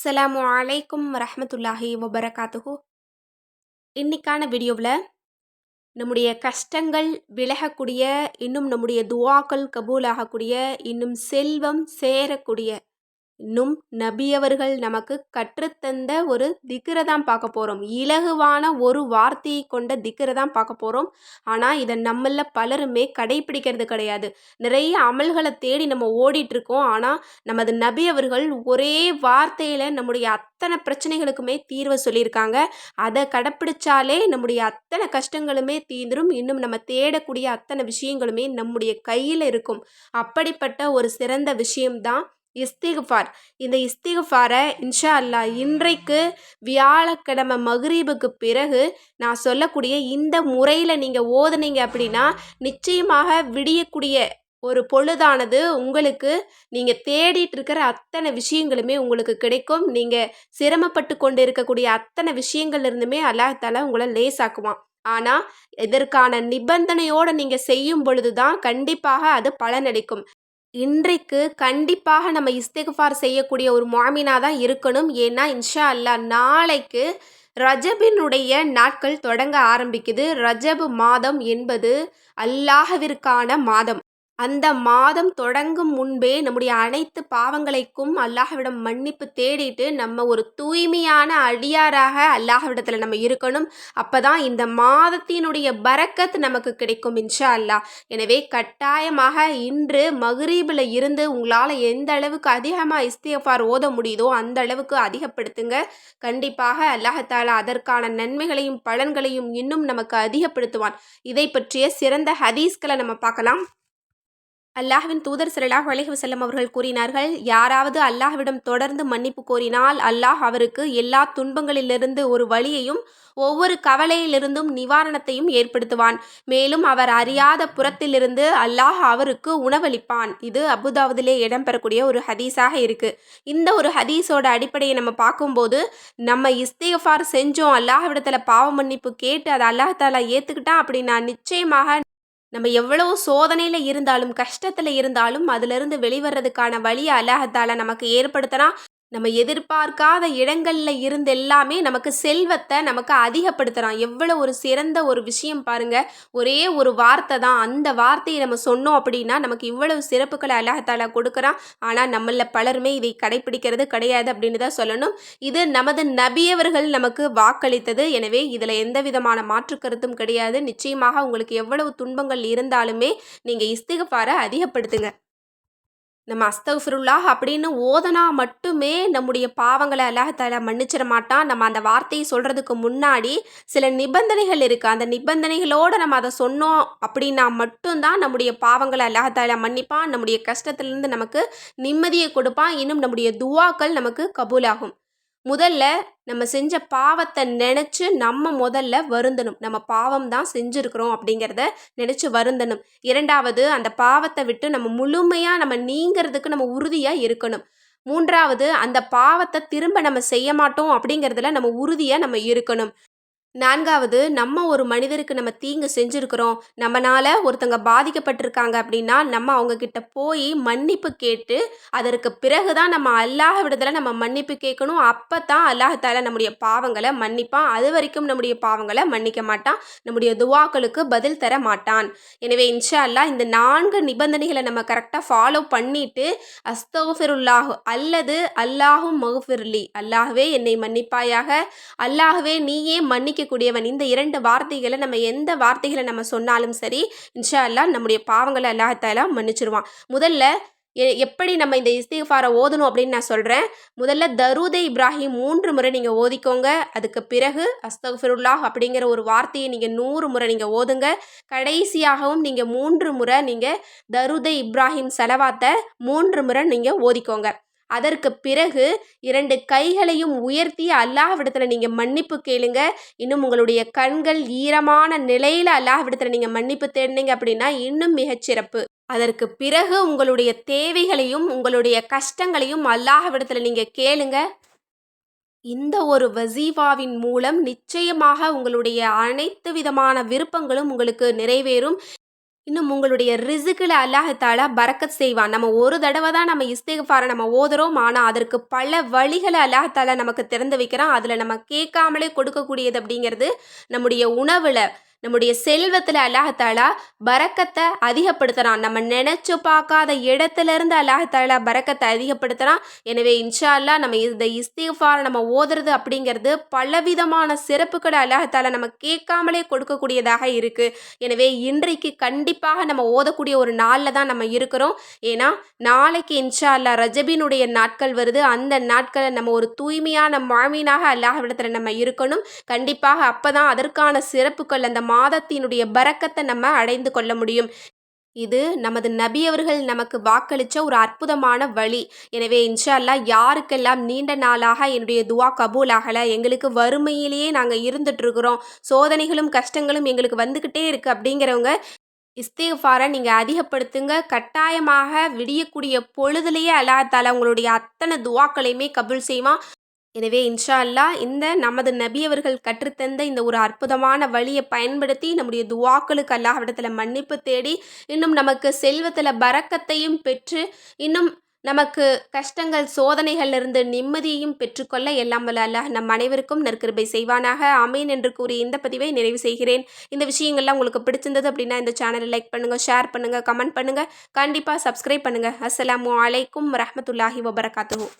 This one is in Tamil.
அஸ்லாம் அலைக்கும் ரஹமத்துல்லாஹி வபரகாத்துஹு. இன்னைக்கான வீடியோவில் நம்முடைய கஷ்டங்கள் விலகக்கூடிய இன்னும் நம்முடைய துவாக்கள் கபூலாகக்கூடிய இன்னும் செல்வம் சேரக்கூடிய இன்னும் நபியவர்கள் நமக்கு கற்றுத்தந்த ஒரு திக்கரை தான் பார்க்க போகிறோம் இலகுவான ஒரு வார்த்தையை கொண்ட திக்கரை தான் பார்க்க போகிறோம் ஆனால் இதை நம்மள பலருமே கடைப்பிடிக்கிறது கிடையாது. நிறைய அமல்களை தேடி நம்ம ஓடிட்டுருக்கோம். ஆனால் நமது நபி அவர்கள் ஒரே வார்த்தையில் நம்முடைய அத்தனை பிரச்சனைகளுக்குமே தீர்வை சொல்லியிருக்காங்க. அதை கடைப்பிடிச்சாலே நம்முடைய அத்தனை கஷ்டங்களுமே தீர்ந்துடும் இன்னும் நம்ம தேடக்கூடிய அத்தனை விஷயங்களுமே நம்முடைய கையில் இருக்கும். அப்படிப்பட்ட ஒரு சிறந்த விஷயம்தான் இஸ்திகுஃபார். இந்த இஸ்திகுஃபாரை இன்ஷா அல்லாஹ் இன்றைக்கு வியாழக்கிழமை மகரீபுக்கு பிறகு நான் சொல்லக்கூடிய இந்த முறையில் நீங்கள் ஓதுனீங்க அப்படின்னா நிச்சயமாக விடியக்கூடிய ஒரு பொழுதானது உங்களுக்கு நீங்கள் தேடிட்டு இருக்கிற அத்தனை விஷயங்களுமே உங்களுக்கு கிடைக்கும். நீங்கள் சிரமப்பட்டு கொண்டு இருக்கக்கூடிய அத்தனை விஷயங்கள் இருந்துமே அல்லாஹால உங்களை லேசாக்குவான். ஆனால் இதற்கான நிபந்தனையோடு நீங்கள் செய்யும் பொழுது தான் கண்டிப்பாக அது பலனளிக்கும். இன்றைக்கு கண்டிப்பாக நம்ம இஸ்திக்ஃபார் செய்யக்கூடிய ஒரு மாமினா தான் இருக்கணும். ஏன்னா இன்ஷா அல்லா நாளைக்கு ரஜபினுடைய நாட்கள் தொடங்க ஆரம்பிக்குது. ரஜபு மாதம் என்பது அல்லாஹவிற்கான மாதம். அந்த மாதம் தொடங்கும் முன்பே நம்முடைய அனைத்து பாவங்களைக்கும் அல்லாஹ்விடம் மன்னிப்பு தேடிட்டு நம்ம ஒரு தூய்மையான அடியாராக அல்லாஹ்விடத்தில் நம்ம இருக்கணும். அப்போ தான் இந்த மாதத்தினுடைய பரக்கத் நமக்கு கிடைக்கும் இன்ஷா அல்லாஹ். எனவே கட்டாயமாக இன்று மகரீபில் இருந்து உங்களால் எந்த அளவுக்கு அதிகமாக இஸ்தியஃபார் ஓத முடியுதோ அந்த அளவுக்கு அதிகப்படுத்துங்க. கண்டிப்பாக அல்லாஹாலா அதற்கான நன்மைகளையும் பலன்களையும் இன்னும் நமக்கு அதிகப்படுத்துவான். இதை பற்றிய சிறந்த ஹதீஸ்களை நம்ம பார்க்கலாம். அல்லாஹ்வின் தூதர் சல்லாஹ் அலஹி வசல்லம் அவர்கள் கூறினார்கள் யாராவது அல்லாஹ்விடம் தொடர்ந்து மன்னிப்பு கோரினால் அல்லாஹ் அவருக்கு எல்லா துன்பங்களிலிருந்து ஒரு வழியையும் ஒவ்வொரு கவலையிலிருந்தும் நிவாரணத்தையும் ஏற்படுத்துவான். மேலும் அவர் அறியாத புறத்திலிருந்து அல்லாஹ் அவருக்கு உணவளிப்பான். இது அபுதாவதிலே இடம்பெறக்கூடிய ஒரு ஹதீஸாக இருக்குது இந்த ஒரு ஹதீஸோட அடிப்படையை நம்ம பார்க்கும்போது நம்ம இஸ்திகஃபார் செஞ்சோம் அல்லாஹ்விடத்தில் பாவ மன்னிப்பு கேட்டு அதை அல்லாஹ் தாலா ஏற்றுக்கிட்டான் அப்படின்னா நிச்சயமாக நம்ம எவ்வளோ சோதனையில் இருந்தாலும் கஷ்டத்தில் இருந்தாலும் அதிலிருந்து வெளிவரதுக்கான வழியை அல்லாஹத்தால நமக்கு ஏற்படுத்தினா நம்ம எதிர்பார்க்காத இடங்களில் இருந்து எல்லாமே நமக்கு செல்வத்தை நமக்கு அதிகப்படுத்துகிறான் எவ்வளோ ஒரு சிறந்த ஒரு விஷயம் பாருங்கள் ஒரே ஒரு வார்த்தை தான். அந்த வார்த்தையை நம்ம சொன்னோம் அப்படின்னா நமக்கு இவ்வளவு சிறப்புகளை அல்லாஹாலா கொடுக்குறான். ஆனால் நம்மளில் பலருமே இதை கடைப்பிடிக்கிறது கிடையாது அப்படின்னு தான் சொல்லணும். இது நமது நபியவர்கள் நமக்கு வாக்களித்தது. எனவே இதில் எந்த விதமான மாற்று கருத்தும் கிடையாது. நிச்சயமாக உங்களுக்கு எவ்வளவு துன்பங்கள் இருந்தாலுமே நீங்கள் இஸ்திகப்பாரை அதிகப்படுத்துங்க. நம்ம அஸ்தஃபிருல்லாஹ் அப்படின்னு ஓதனா மட்டுமே நம்முடைய பாவங்களை அல்லாஹால மன்னிச்சிட மாட்டான். நம்ம அந்த வார்த்தையை சொல்கிறதுக்கு முன்னாடி சில நிபந்தனைகள் இருக்குது அந்த நிபந்தனைகளோடு நம்ம அதை சொன்னோம் அப்படின்னா மட்டும்தான் நம்முடைய பாவங்களை அல்லாஹால மன்னிப்பான். நம்முடைய கஷ்டத்துலேருந்து நமக்கு நிம்மதியை கொடுப்பான். இன்னும் நம்முடைய துவாக்கள் நமக்கு கபூலாகும். முதல்ல நம்ம செஞ்ச பாவத்தை நினச்சி நம்ம முதல்ல வருந்தணும். நம்ம பாவம் தான் செஞ்சுருக்குறோம் அப்படிங்கிறத நினச்சி வருந்தணும். இரண்டாவது அந்த பாவத்தை விட்டு நம்ம முழுமையாக நம்ம நீங்கிறதுக்கு நம்ம உறுதியாக இருக்கணும். மூன்றாவது அந்த பாவத்தை திரும்ப நம்ம செய்ய மாட்டோம் அப்படிங்கிறதுல நம்ம உறுதியாக நம்ம இருக்கணும். நான்காவது நம்ம ஒரு மனிதருக்கு நம்ம தீங்கு செஞ்சுருக்கிறோம். நம்மனால ஒருத்தங்க பாதிக்கப்பட்டிருக்காங்க அப்படின்னா நம்ம அவங்க கிட்ட போய் மன்னிப்பு கேட்டு அதற்கு பிறகு தான் நம்ம அல்லாஹ் விடத்தில் நம்ம மன்னிப்பு கேட்கணும். அப்போ தான் அல்லாஹால நம்முடைய பாவங்களை மன்னிப்பான். அது வரைக்கும் நம்முடைய பாவங்களை மன்னிக்க மாட்டான். நம்முடைய துவாக்களுக்கு பதில் தர மாட்டான். எனவே இன்ஷா அல்லா இந்த நான்கு நிபந்தனைகளை நம்ம கரெக்டாக ஃபாலோ பண்ணிட்டு அஸ்தோஃபிருல்லாஹு அல்லது அல்லாஹும் மகுஃபிர்லி அல்லாஹுவே என்னை மன்னிப்பாயாக. அல்லாஹுவே நீயே மன்னிக்க மன்னிக்கக்கூடியவன் இந்த இரண்டு வார்த்தைகளை நம்ம எந்த வார்த்தைகளை நம்ம சொன்னாலும் சரி இன்ஷா அல்லா நம்முடைய பாவங்களை அல்லாஹாலா மன்னிச்சிருவான். முதல்ல எப்படி நம்ம இந்த இஸ்திஃபாரை ஓதணும் அப்படின்னு நான் சொல்கிறேன் முதல்ல தருதை இப்ராஹிம் மூன்று முறை நீங்கள் ஓதிக்கோங்க. அதுக்கு பிறகு அஸ்தஃபிருல்லாஹ் அப்படிங்கிற ஒரு வார்த்தையை நீங்கள் நூறு முறை நீங்கள் ஓதுங்க. கடைசியாகவும் நீங்கள் மூன்று முறை நீங்கள் தருதை இப்ராஹிம் செலவாத்தை மூன்று முறை நீங்கள் ஓதிக்கோங்க. அதற்கு பிறகு இரண்டு கைகளையும் உயர்த்தி அல்லாஹ்விடத்தில் நீங்கள் மன்னிப்பு கேளுங்க. இன்னும் உங்களுடைய கண்கள் ஈரமான நிலையில் அல்லாஹ்விடத்தில் நீங்கள் மன்னிப்பு தேடினீங்க அப்படின்னா இன்னும் மிகச்சிறப்பு அதற்கு பிறகு உங்களுடைய தேவைகளையும் உங்களுடைய கஷ்டங்களையும் அல்லாஹ்விடத்தில் நீங்கள் கேளுங்க. இந்த ஒரு வசீவாவின் மூலம் நிச்சயமாக உங்களுடைய அனைத்து விதமான விருப்பங்களும் உங்களுக்கு நிறைவேறும். இன்னும் உங்களுடைய ரிசுக்கில் அல்லாஹாலா பறக்கத் செய்வான். நம்ம ஒரு தடவை தான் நம்ம இஸ்திகஃபாரை நம்ம ஓதுறோம். ஆனால் அதற்கு பல வழிகளை அல்லாஹாலா நமக்கு திறந்து வைக்கிறான். அதில் நம்ம கேட்காமலே கொடுக்கக்கூடியது அப்படிங்கிறது நம்முடைய உணவில் நம்முடைய செல்வத்தில் அல்லாஹாலா பறக்கத்தை அதிகப்படுத்துகிறான் நம்ம நினச்சி பார்க்காத இடத்துலேருந்து அல்லாஹாலா பறக்கத்தை அதிகப்படுத்துகிறான் எனவே இன்ஷா அல்லா நம்ம இந்த இஸ்திஃபார் நம்ம ஓதுறது அப்படிங்கிறது பலவிதமான சிறப்புகளை அல்லாஹாலா நம்ம கேட்காமலே கொடுக்கக்கூடியதாக இருக்குது எனவே இன்றைக்கு கண்டிப்பாக நம்ம ஓதக்கூடிய ஒரு நாளில் தான் நம்ம இருக்கிறோம். ஏன்னா நாளைக்கு இன்ஷா அல்லா ரஜபினுடைய நாட்கள் வருது. அந்த நாட்களை நம்ம ஒரு தூய்மையான மாமீனாக அல்லாஹ்விடத்தில் நம்ம இருக்கணும். கண்டிப்பாக அப்போ தான் அதற்கான சிறப்புகள் அந்த மாதத்தினுடைய பறக்கத்தை நம்ம அடைந்து கொள்ள முடியும். இது நமது நபி அவர்கள் நமக்கு வாக்களித்த ஒரு அற்புதமான வழி. எனவே இன்ஷா அல்லா யாருக்கெல்லாம் நீண்ட நாளாக என்னுடைய துவா கபூல் ஆகலை எங்களுக்கு வறுமையிலேயே நாங்கள் இருந்துகிட்ருக்குறோம் சோதனைகளும் கஷ்டங்களும் எங்களுக்கு வந்துக்கிட்டே இருக்குது அப்படிங்கிறவங்க இஸ்திஃபாரை நீங்கள் அதிகப்படுத்துங்க. கட்டாயமாக விடியக்கூடிய பொழுதுலேயே அல்லா தாலா உங்களுடைய அத்தனை துவாக்களையுமே கபூல் செய்வான். எனவே இன்ஷா அல்லா இந்த நமது நபி அவர்கள் கற்றுத்தந்த இந்த ஒரு அற்புதமான வழியை பயன்படுத்தி நம்முடைய துவாக்களுக்கு அல்லாஹ்விடத்தில் மன்னிப்பு தேடி இன்னும் நமக்கு செல்வத்தில் பறக்கத்தையும் பெற்று இன்னும் நமக்கு கஷ்டங்கள் சோதனைகளிலிருந்து நிம்மதியையும் பெற்றுக்கொள்ள எல்லாம் வல்ல அல்லாஹ் நம் அனைவருக்கும் நற்கிருபை செய்வானாக. அமீன் என்று கூறி இந்த பதிவை நிறைவு செய்கிறேன். இந்த விஷயங்கள்லாம் உங்களுக்கு பிடிச்சிருந்தது அப்படின்னா இந்த சேனலை லைக் பண்ணுங்கள் ஷேர் பண்ணுங்கள் கமெண்ட் பண்ணுங்கள் கண்டிப்பாக சப்ஸ்கிரைப் பண்ணுங்கள் அஸ்ஸலாமு அலைக்கும் ரஹமத்துல்லாஹி வபரகாத்து